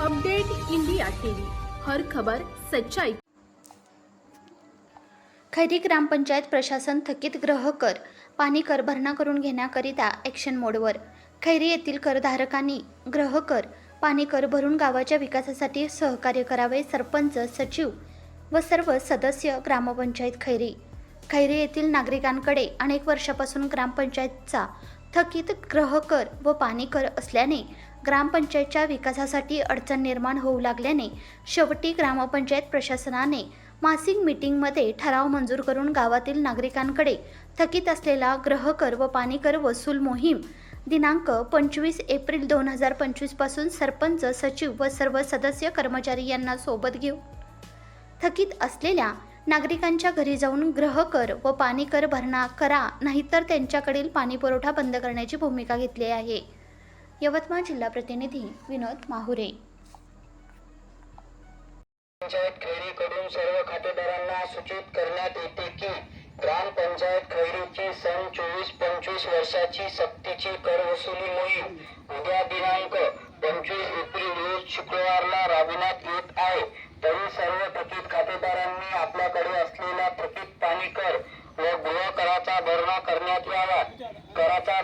Update India TV. हर खबर सच्चाई. खैरी ग्रामपंचायत प्रशासन थकीत ग्रह कर पाणी कर भरणा करून घेण्याकरिता ॲक्शन मोडवर खैरी येथील करधारकांनी ग्रह कर पाणी कर भरून गावाच्या विकासासाठी सहकार्य करावे सरपंच सचिव व सर्व सदस्य ग्रामपंचायत खैरी. खैरी येथील नागरिकांकडे अनेक वर्षापासून ग्रामपंचायतचा थकीत ग्रहकर व पाणी कर असल्याने ग्रामपंचायतच्या विकासासाठी अडचण निर्माण होऊ लागल्याने शेवटी ग्रामपंचायत प्रशासनाने मासिक मीटिंगमध्ये ठराव मंजूर करून गावातील नागरिकांकडे थकीत असलेला ग्रहकर व पाणीकर वसूल मोहीम दिनांक पंचवीस एप्रिल दोन हजार पंचवीसपासून सरपंच सचिव व सर्व सदस्य कर्मचारी यांना सोबत घेऊ थकीत असलेल्या नागरिकांच्या घरी जाऊन ग्रहकर व पाणीकर भरणा करा नाहीतर त्यांच्याकडील पाणीपुरवठा बंद करण्याची भूमिका घेतली आहे. यवतमाळ जिल्हा प्रतिनिधी विनोद माहुरे. पंचायत खैरीकडून सर्व खातेदारांना सूचित करण्यात येते की ग्रामपंचायत खैरीची सन चोवीस पंचवीस वर्षाची सक्तीची कर वसुली मोहीम उद्या दिनांक पंचवीस एप्रिल रोज शुक्रवारला राबविण्यात येत आहे. तरी सर्व थकीत खातेदारांनी आपल्याकडे असलेला थकीत पाणी कर व गृह कराचा भरणा करण्यात यावा. कराचा